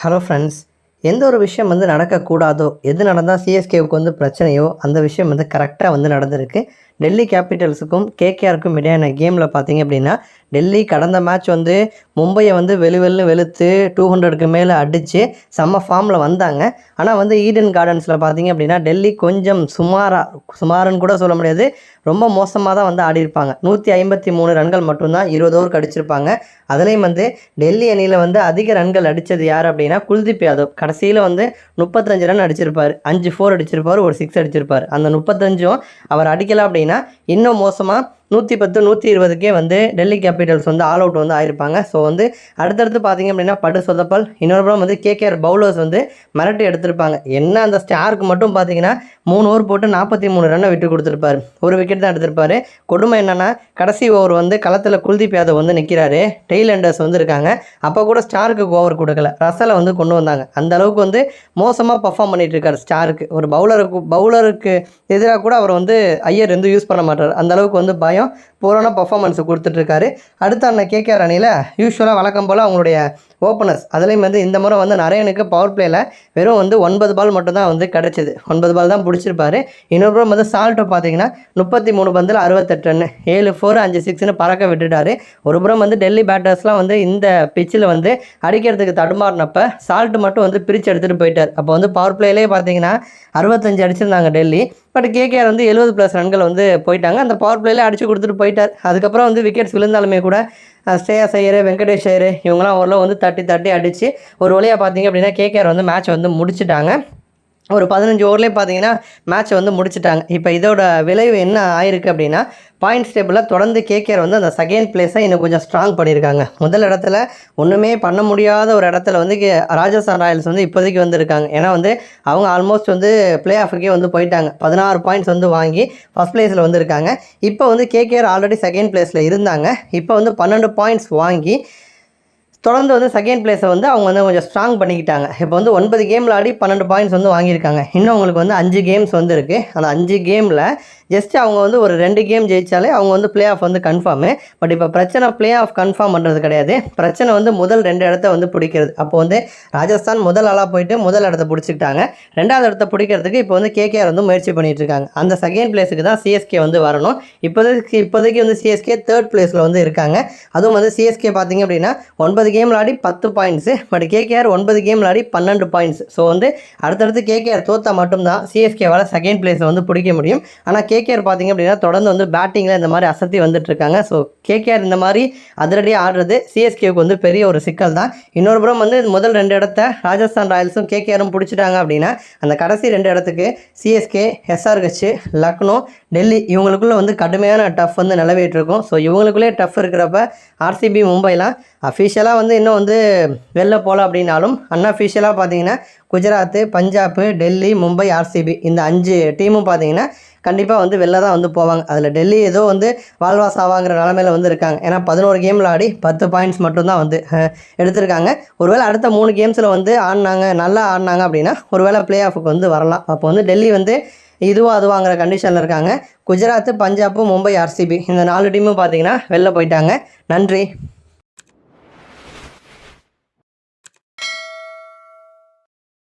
Hello friends எந்த ஒரு விஷயம் வந்து நடக்கக்கூடாதோ எது நடந்தால் சிஎஸ்கேவுக்கு வந்து பிரச்சனையோ அந்த விஷயம் வந்து கரெக்டாக வந்து நடந்திருக்கு. டெல்லி கேபிட்டல்ஸுக்கும் கேகேஆருக்கும் இடையான கேமில் பார்த்தீங்க அப்படின்னா டெல்லி கடந்த மேட்ச் வந்து மும்பையை வந்து வெளு வெளுன்னு வெளுத்து டூ ஹண்ட்ரடுக்கு மேலே அடித்து செம்ம ஃபார்மில் வந்தாங்க. ஆனால் வந்து ஈடன் கார்டன்ஸில் பார்த்தீங்க அப்படின்னா டெல்லி கொஞ்சம் சுமாராக சுமாருன்னு கூட சொல்ல முடியாது ரொம்ப மோசமாக தான் வந்து ஆடியிருப்பாங்க. நூற்றி ஐம்பத்தி மூணு ரன்கள் மட்டும்தான் இருபது ஓவருக்கு அடிச்சிருப்பாங்க. அதுலேயும் வந்து டெல்லி அணியில் வந்து அதிக ரன்கள் அடித்தது யார் அப்படின்னா குல்தீப் யாதவ். கடைசியில் வந்து முப்பத்தஞ்சு ரன் அடிச்சிருப்பார். அஞ்சு ஃபோர் அடிச்சிருப்பார் ஒரு சிக்ஸ் அடிச்சிருப்பார். அந்த முப்பத்தஞ்சும் அவர் அடிக்கலை அப்படின்னா இன்னும் மோசமாக நூற்றி பத்து நூற்றி இருபதுக்கே வந்து டெல்லி கேபிட்டல்ஸ் வந்து ஆல் அவுட் வந்து ஆயிருப்பாங்க. ஸோ வந்து அடுத்தடுத்து பார்த்தீங்க அப்படின்னா படு சொதப்பல் இன்னொரு படம் வந்து கேகேஆர் பவுலர்ஸ் வந்து மிரட்டி எடுத்திருப்பாங்க. என்ன அந்த ஸ்டாருக்கு மட்டும் பார்த்தீங்கன்னா மூணு ஓவர் போட்டு நாற்பத்தி மூணு ரன்னை விட்டு கொடுத்துருப்பாரு. ஒரு விக்கெட் தான் எடுத்திருப்பாரு. கொடுமை என்னென்னா கடைசி ஓவர் வந்து களத்தில் குல்தீப் யாதவ் வந்து நிற்கிறாரு டெய்ல் எண்டர்ஸ் வந்து இருக்காங்க. அப்போ கூட ஸ்டாருக்கு ஓவர் கொடுக்கல. ரசலை வந்து கொண்டு வந்தாங்க. அந்த அளவுக்கு வந்து மோசமாக பர்ஃபார்ம் பண்ணிட்டு இருக்காரு ஸ்டாருக்கு. ஒரு பவுலருக்கு பவுலருக்கு எதிராக கூட அவர் வந்து ஐயர் வந்து யூஸ் பண்ண மாட்டார். அந்த அளவுக்கு வந்து பயம் பூரான பர்ஃபார்மன்ஸ் கொடுத்துட்ருக்காரு. அடுத்த அண்ணன் கேகேஆர் அணியில் யூஸ்வலாக வழக்கம் போல் அவங்களுடைய ஓப்பனர்ஸ் அதுலேயும் வந்து இந்த முறை வந்து நரேனுக்கு பவர் பிளேயில் வெறும் வந்து ஒன்பது பால் மட்டும்தான் வந்து கிடச்சிது. ஒன்பது பால் தான் பிடிச்சிருப்பாரு. இன்னொரு புறம் வந்து சால்ட்டோ பார்த்தீங்கன்னா முப்பத்தி மூணு பந்தில் அறுபத்தெட்டு ரன் ஏழு ஃபோர் அஞ்சு சிக்ஸ்னு பறக்க விட்டுட்டாரு. ஒரு புறம் வந்து டெல்லி பேட்டர்ஸ்லாம் வந்து இந்த பிச்சில் வந்து அடிக்கிறதுக்கு தடுமாறினப்ப சால்ட் மட்டும் வந்து பிரித்து எடுத்துகிட்டு போயிட்டார். அப்போ வந்து பவர் பிளேலே பார்த்தீங்கன்னா அறுபத்தஞ்சு அடிச்சிருந்தாங்க டெல்லி. பட் கேகேஆர் வந்து எழுபது ப்ளஸ் ரன்கள் வந்து போயிட்டாங்க. அந்த பவர் பிளேல அடிச்சு கொடுத்துட்டு போயிட்டார். அதுக்கப்புறம் வந்து விக்கெட்ஸ் விழுந்தாலுமே கூட அஹ், ஸ்ரேயாஸ் ஐயர் வெங்கடேஷ் ஐயர் இவங்களாம் ஓரளவு வந்து தட்டி தட்டி அடித்து ஒரு வழியாக பார்த்தீங்க அப்படின்னா கேகேஆர் வந்து மேட்ச் வந்து முடிச்சுட்டாங்க. ஒரு பதினஞ்சு ஓவர்லேயே பார்த்தீங்கன்னா மேட்ச்சை வந்து முடிச்சிட்டாங்க. இப்போ இதோட விளைவு என்ன ஆயிருக்கு அப்படின்னா பாயிண்ட்ஸ் டேபிளில் தொடர்ந்து கேகேஆர் வந்து அந்த செகண்ட் பிளேஸை இன்னும் கொஞ்சம் ஸ்ட்ராங் பண்ணியிருக்காங்க முதல் இடத்துல ஒன்றுமே பண்ண முடியாத ஒரு இடத்துல வந்து கே- ராஜஸ்தான் ராயல்ஸ் வந்து இப்போதைக்கு வந்திருக்காங்க. ஏன்னா வந்து அவங்க ஆல்மோஸ்ட் வந்து பிளே ஆஃபுக்கே வந்து போயிட்டாங்க. பதினாறு பாயிண்ட்ஸ் வந்து வாங்கி ஃபஸ்ட் பிளேஸில் வந்து இருக்காங்க இப்போ வந்து கேகேஆர் ஆல்ரெடி செகண்ட் பிளேஸில் இருந்தாங்க. இப்போ வந்து பன்னெண்டு பாயிண்ட்ஸ் வாங்கி தொடர்ந்து வந்து செகண்ட் பிளேஸை வந்து அவங்க வந்து கொஞ்சம் ஸ்ட்ராங் பண்ணிக்கிட்டாங்க. இப்போ வந்து ஒன்பது கேமில் ஆடி பன்னெண்டு பாயிண்ட்ஸ் வந்து வாங்கியிருக்காங்க. இன்னும் அவங்களுக்கு வந்து அஞ்சு கேம்ஸ் வந்து இருக்குது அந்த அஞ்சு கேமில் ஜஸ்ட் அவங்க வந்து ஒரு ரெண்டு கேம் ஜெயிச்சாலே அவங்க வந்து ப்ளே ஆஃப் வந்து கன்ஃபார்மு பட் இப்போ பிரச்சனை ப்ளே ஆஃப் கன்ஃபார்ம் பண்ணுறது கிடையாது. பிரச்சனை வந்து முதல் ரெண்டு இடத்த வந்து பிடிக்கிறது. அப்போ வந்து ராஜஸ்தான் முதல் ஆளாக போயிட்டு முதல் இடத்த பிடிச்சிக்கிட்டாங்க. ரெண்டாவது இடத்த பிடிக்கிறதுக்கு இப்போ வந்து கேகேஆர் வந்து முயற்சி பண்ணிகிட்டு இருக்காங்க. அந்த செகண்ட் பிளேஸுக்கு தான் சிஎஸ்கே வந்து வரணும். இப்போதைக்கு இப்போதைக்கு வந்து சிஎஸ்கே தேர்ட் பிளேஸில் வந்து இருக்காங்க. அதுவும் வந்து சிஎஸ்கே பார்த்தீங்க அப்படின்னா ஒன்பது கேம் விளாடி பத்து பாயிண்ட்ஸு பட் கேகேஆர் ஒன்பது கேம் விளாடி பன்னெண்டு பாயிண்ட்ஸ் ஸோ வந்து அடுத்தடுத்து கேகேஆர் தோத்தா மட்டும்தான் சிஎஸ்கேவால் செகண்ட் பிளேஸை வந்து பிடிக்க முடியும். ஆனால் கே கேகேஆர் பார்த்தீங்க அப்படின்னா தொடர்ந்து வந்து பேட்டிங்கில் இந்த மாதிரி அசத்தி வந்துட்டு இருக்காங்க ஸோ கேகேஆர் இந்த மாதிரி அதிரடியாக ஆடுறது சிஎஸ்கேவுக்கு வந்து பெரிய ஒரு சிக்கல் தான். இன்னொரு புறம் வந்து முதல் ரெண்டு இடத்த ராஜஸ்தான் ராயல்ஸும் கேகேஆரும் பிடிச்சிட்டாங்க அப்படின்னா அந்த கடைசி ரெண்டு இடத்துக்கு சிஎஸ்கே எஸ்ஆர்ஹெச் லக்னோ டெல்லி இவங்களுக்குள்ளே வந்து கடுமையான டஃப் வந்து நிலவிட்டு இருக்கும் ஸோ இவங்களுக்குள்ளே டஃப் இருக்கிறப்ப ஆர்சிபி மும்பைலாம் அஃபிஷியலாக வந்து இன்னும் வந்து வெளில போகல அப்படின்னாலும் அன்அஃபிஷியலாக பார்த்தீங்கன்னா குஜராத்து பஞ்சாப் டெல்லி மும்பை ஆர்சிபி இந்த அஞ்சு டீமும் பார்த்தீங்கன்னா கண்டிப்பாக வந்து வெளில தான் வந்து போவாங்க. அதில் டெல்லி ஏதோ வந்து வால்வாஸ் ஆவாங்கிற நிலமையில வந்து இருக்காங்க. ஏன்னா பதினோரு கேமில் ஆடி பத்து பாயிண்ட்ஸ் மட்டும்தான் வந்து எடுத்திருக்காங்க. ஒருவேளை அடுத்த மூணு கேம்ஸில் வந்து ஆடினாங்க நல்லா ஆடினாங்க அப்படின்னா ஒருவேளை ப்ளே ஆஃபுக்கு வந்து வரலாம். அப்போ வந்து டெல்லி வந்து இதுவாக அதுவாங்கிற கண்டிஷனில் இருக்காங்க. குஜராத் பஞ்சாப் மும்பை ஆர்சிபி இந்த நாலு டீமும் பார்த்தீங்கன்னா வெளில போயிட்டாங்க. நன்றி.